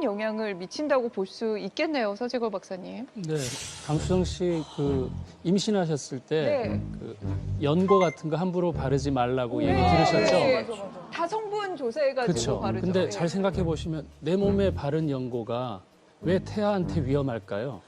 큰 영향을 미친다고 볼 수 있겠네요, 서재걸 박사님. 네, 강수정 씨 그 임신하셨을 때 네. 그 연고 같은 거 함부로 바르지 말라고 얘기 네, 들으셨죠? 네. 다 성분 조사해가지고 그렇죠. 바르죠. 근데 예. 잘 생각해 보시면 내 몸에 바른 연고가 왜 태아한테 위험할까요?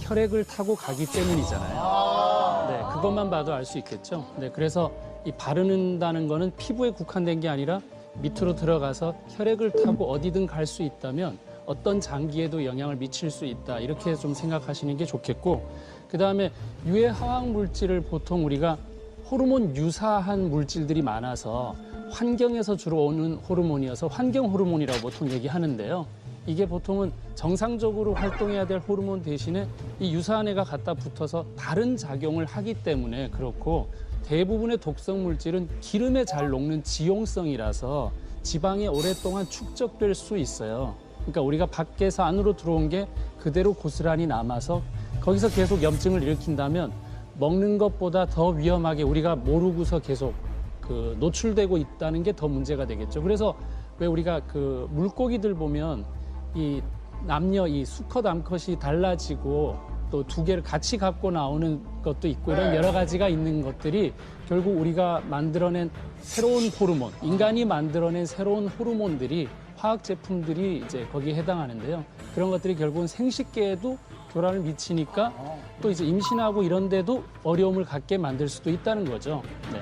혈액을 타고 가기 때문이잖아요. 네, 그것만 봐도 알 수 있겠죠. 네, 그래서 이 바르는다는 거는 피부에 국한된 게 아니라 밑으로 들어가서 혈액을 타고 어디든 갈 수 있다면 어떤 장기에도 영향을 미칠 수 있다. 이렇게 좀 생각하시는 게 좋겠고, 그 다음에 유해 화학 물질을 보통 우리가 호르몬 유사한 물질들이 많아서 환경에서 주로 오는 호르몬이어서 환경 호르몬이라고 보통 얘기하는데요. 이게 보통은 정상적으로 활동해야 될 호르몬 대신에 이 유사한 애가 갖다 붙어서 다른 작용을 하기 때문에 그렇고 대부분의 독성 물질은 기름에 잘 녹는 지용성이라서 지방에 오랫동안 축적될 수 있어요. 그러니까 우리가 밖에서 안으로 들어온 게 그대로 고스란히 남아서 거기서 계속 염증을 일으킨다면 먹는 것보다 더 위험하게 우리가 모르고서 계속 그 노출되고 있다는 게 더 문제가 되겠죠. 그래서 왜 우리가 그 물고기들 보면 이 남녀 이 수컷 암컷이 달라지고 또 두 개를 같이 갖고 나오는 것도 있고 이런 여러 가지가 있는 것들이 결국 우리가 만들어낸 새로운 호르몬, 인간이 만들어낸 새로운 호르몬들이 화학 제품들이 이제 거기에 해당하는데요. 그런 것들이 결국은 생식계에도 교란을 미치니까 또 이제 임신하고 이런 데도 어려움을 갖게 만들 수도 있다는 거죠. 네.